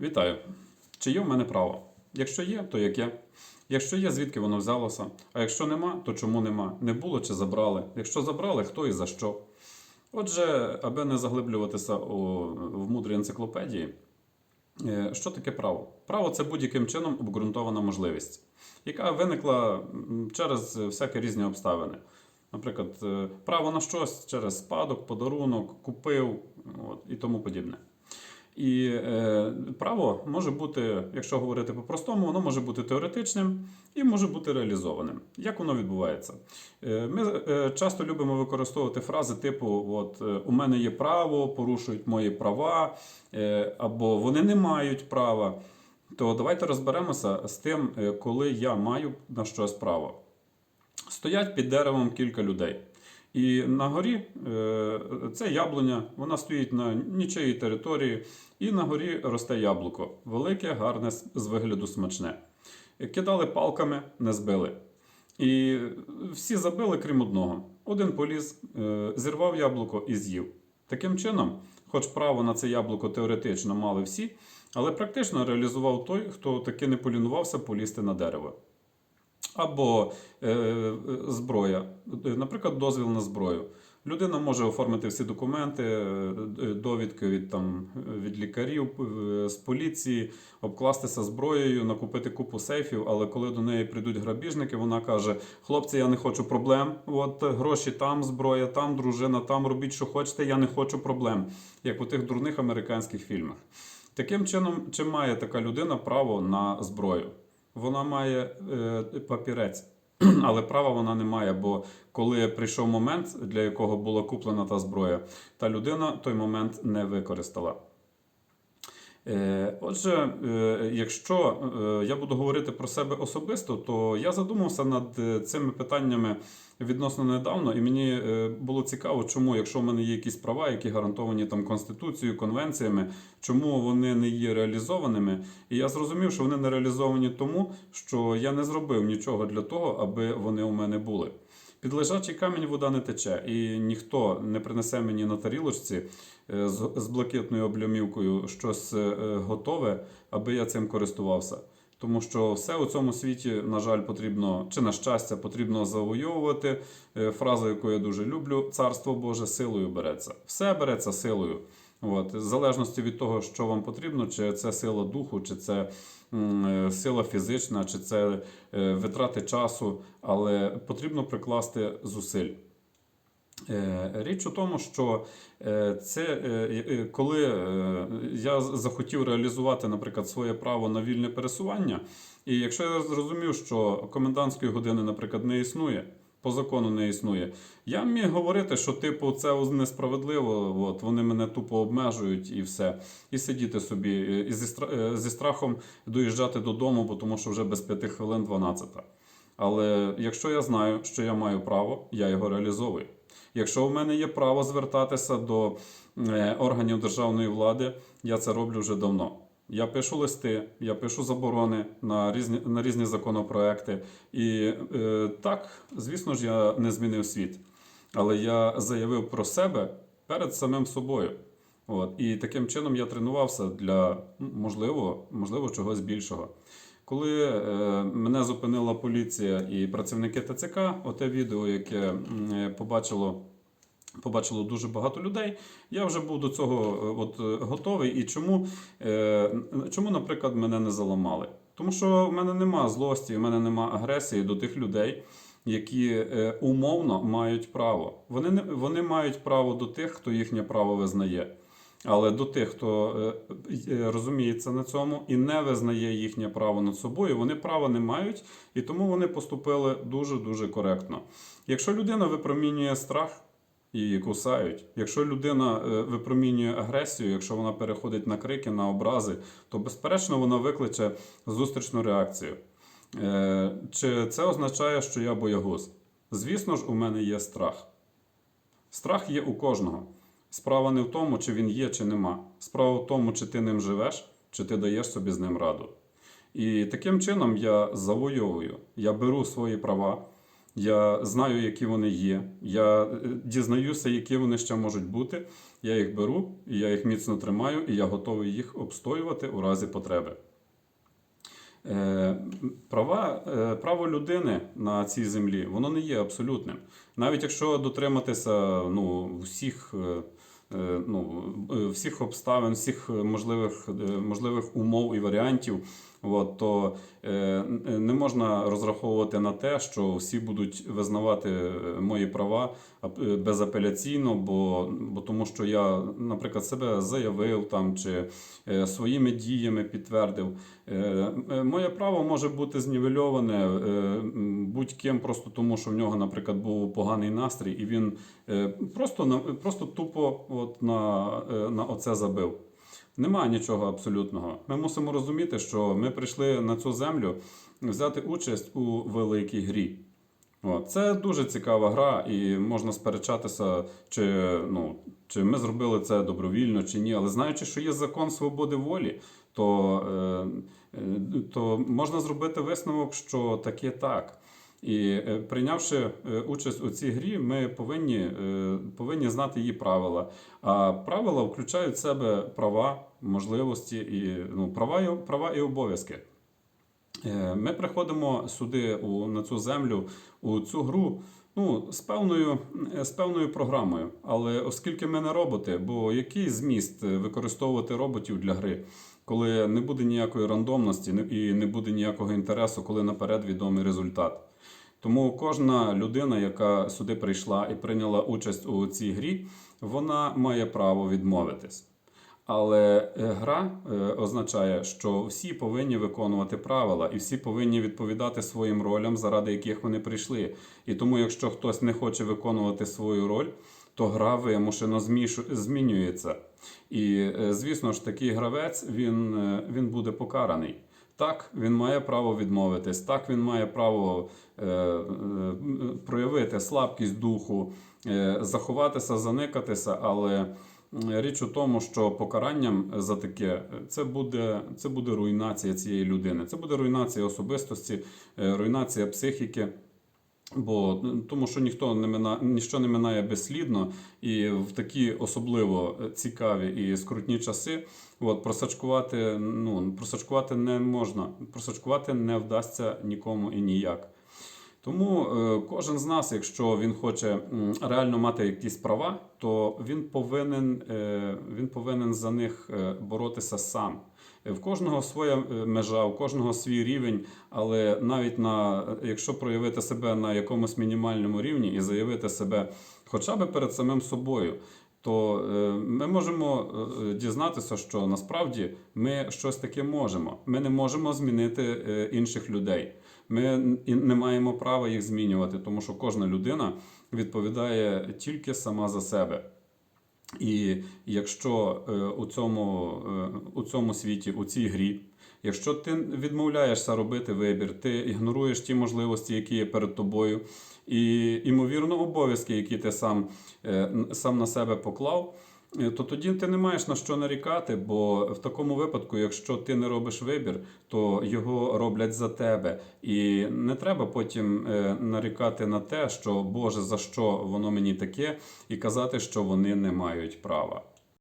Вітаю! Чи є в мене право? Якщо є, то яке? Якщо є, звідки воно взялося? А якщо нема, то чому нема? Не було чи забрали? Якщо забрали, хто і за що? Отже, аби не заглиблюватися у, в мудрій енциклопедії, е, що таке право? Право це будь-яким чином обґрунтована можливість, яка виникла через всякі різні обставини. Наприклад, е, право на щось через спадок, подарунок, купив от, і тому подібне. І е, право може бути, якщо говорити по-простому, воно може бути теоретичним і може бути реалізованим. Як воно відбувається? Е, ми е, часто любимо використовувати фрази типу: от, е, у мене є право, порушують мої права, е, або вони не мають права. То давайте розберемося з тим, е, коли я маю на щось право. Стоять під деревом кілька людей. І на горі е, це яблуня, вона стоїть на нічиїй території, і на горі росте яблуко. Велике, гарне, з- з вигляду смачне. Кидали палками, не збили. І всі забили, крім одного. Один поліз, е, зірвав яблуко і з'їв. Таким чином, хоч право на це яблуко теоретично мали всі, але практично реалізував той, хто таки не полінувався полізти на дерево. Або е, е, зброя, Е, наприклад, дозвіл на зброю. Людина може оформити всі документи, е, довідки від, там, від лікарів, з поліції, обкластися зброєю, накупити купу сейфів, але коли до неї прийдуть грабіжники, вона каже: хлопці, я не хочу проблем. От гроші там, зброя, там, дружина, там робіть, що хочете, я не хочу проблем, як у тих дурних американських фільмах. Таким чином, чи має така людина право на зброю? Вона має е, папірець, але права вона не має, бо коли прийшов момент, для якого була куплена та зброя, та людина той момент не використала. Е, Отже, е, якщо е, я буду говорити про себе особисто, то я задумався над цими питаннями відносно недавно, і мені було цікаво, чому, якщо в мене є якісь права, які гарантовані там Конституцією, конвенціями, чому вони не є реалізованими. І я зрозумів, що вони не реалізовані тому, що я не зробив нічого для того, аби вони у мене були. Під лежачий камінь вода не тече, і ніхто не принесе мені на тарілочці е, з, блакитною облямівкою щось е, готове, аби я цим користувався. Тому що все у цьому світі, на жаль, потрібно, чи на щастя, потрібно завойовувати. Е, Фраза, яку я дуже люблю: царство Боже силою береться. Все береться силою. От, в залежності від того, що вам потрібно, чи це сила духу, чи це е, сила фізична, чи це е, витрати часу, але потрібно прикласти зусиль. Е, Річ у тому, що це коли я захотів реалізувати, наприклад, своє право на вільне пересування, і якщо я зрозумів, що комендантської години, наприклад, не існує, по закону не існує, я міг говорити, що типу це несправедливо, от вони мене тупо обмежують і все, і сидіти собі, е, і зі, стра- е, зі страхом доїжджати додому, бо тому що вже без п'яти хвилин 12. Але якщо я знаю, що я маю право, я його реалізовую. Якщо в мене є право звертатися до е, органів державної влади, я це роблю вже давно. Я пишу листи, я пишу заборони на різні, на різні законопроекти. І е, так, звісно ж, я не змінив світ. Але я заявив про себе перед самим собою. От. І таким чином я тренувався для можливо, можливо чогось більшого. Коли е, мене зупинила поліція і працівники ТЦК, оте відео, яке е, побачило, побачило дуже багато людей, я вже був до цього е, от, е, готовий. І чому, е, чому, наприклад, мене не заламали? Тому що в мене нема злості, в мене нема агресії до тих людей, які умовно мають право. Вони, не, вони мають право до тих, хто їхнє право визнає. Але до тих, хто розуміється на цьому і не визнає їхнє право над собою, вони права не мають, і тому вони поступили дуже дуже коректно. Якщо людина випромінює страх, її кусають. Якщо людина е, випромінює агресію, якщо вона переходить на крики, на образи, то безперечно вона викличе зустрічну реакцію. Е, Чи це означає, що я боягуз? Звісно ж, у мене є страх. Страх є у кожного. Справа не в тому, чи він є, чи нема. Справа в тому, чи ти ним живеш, чи ти даєш собі з ним раду. І таким чином я завойовую, я беру свої права, Я знаю, які вони є. Я е, дізнаюся, які вони ще можуть бути. Я їх беру, я їх міцно тримаю, і я готовий їх обстоювати у разі потреби. Е, Права, е, право людини на цій землі воно не є абсолютним. Навіть якщо дотриматися ну, всіх, ну, всіх обставин, всіх можливих, можливих умов і варіантів, от, то е, не можна розраховувати на те, що всі будуть визнавати е, мої права е, безапеляційно, бо, бо тому що я, наприклад, себе заявив там чи е, своїми діями підтвердив. Е, е, Моє право може бути знівельоване е, будь-ким, просто тому, що в нього, наприклад, був поганий настрій, і він е, просто, на- просто тупо от на, е, на оце забив. Немає нічого абсолютного. Ми мусимо розуміти, що ми прийшли на цю землю взяти участь у великій грі. О, це дуже цікава гра, і можна сперечатися, чи, ну, чи ми зробили це добровільно, чи ні. Але знаючи, що є закон свободи волі, то, е, е, то можна зробити висновок, що таке так. І е, прийнявши е, участь у цій грі, ми повинні, е, повинні знати її правила. А правила включають в себе права, можливості і ну, права, права і обов'язки. Ми приходимо сюди у, на цю землю, у цю гру ну, з, певною, з певною програмою. Але оскільки ми не роботи, бо який зміст використовувати роботів для гри, коли не буде ніякої рандомності і не буде ніякого інтересу, коли наперед відомий результат. Тому кожна людина, яка сюди прийшла і прийняла участь у цій грі, вона має право відмовитись. Але е, гра е, означає, що всі повинні виконувати правила, і всі повинні відповідати своїм ролям, заради яких вони прийшли. І тому, якщо хтось не хоче виконувати свою роль, то гра вимушено змінюється. І, е, звісно ж, такий гравець він, е, він буде покараний. Так, він має право відмовитись, так, він має право е, е, проявити слабкість духу, е, заховатися, заникатися, але річ у тому, що покаранням за таке е, це буде, це буде руйнація цієї людини, це буде руйнація особистості, е, руйнація психіки. Бо тому, що ніхто не мина, ніщо не минає безслідно, і в такі особливо цікаві і скрутні часи, от просачкувати, ну просачкувати не можна, просачкувати не вдасться нікому і ніяк. Тому е, кожен з нас, якщо він хоче реально мати якісь права, то він повинен, е, він повинен за них е, боротися сам. Е, В кожного своя е, межа, у кожного свій рівень, але навіть на якщо проявити себе на якомусь мінімальному рівні і заявити себе хоча б перед самим собою, то е, ми можемо дізнатися, що насправді ми щось таке можемо. Ми не можемо змінити інших людей. Ми не маємо права їх змінювати, тому що кожна людина відповідає тільки сама за себе. І якщо е, у, цьому, е, у цьому світі, у цій грі, якщо ти відмовляєшся робити вибір, ти ігноруєш ті можливості, які є перед тобою, і ймовірно обов'язки, які ти сам, е, сам на себе поклав, то тоді ти не маєш на що нарікати, бо в такому випадку, якщо ти не робиш вибір, то його роблять за тебе. І не треба потім е, нарікати на те, що Боже, за що воно мені таке, і казати, що вони не мають права.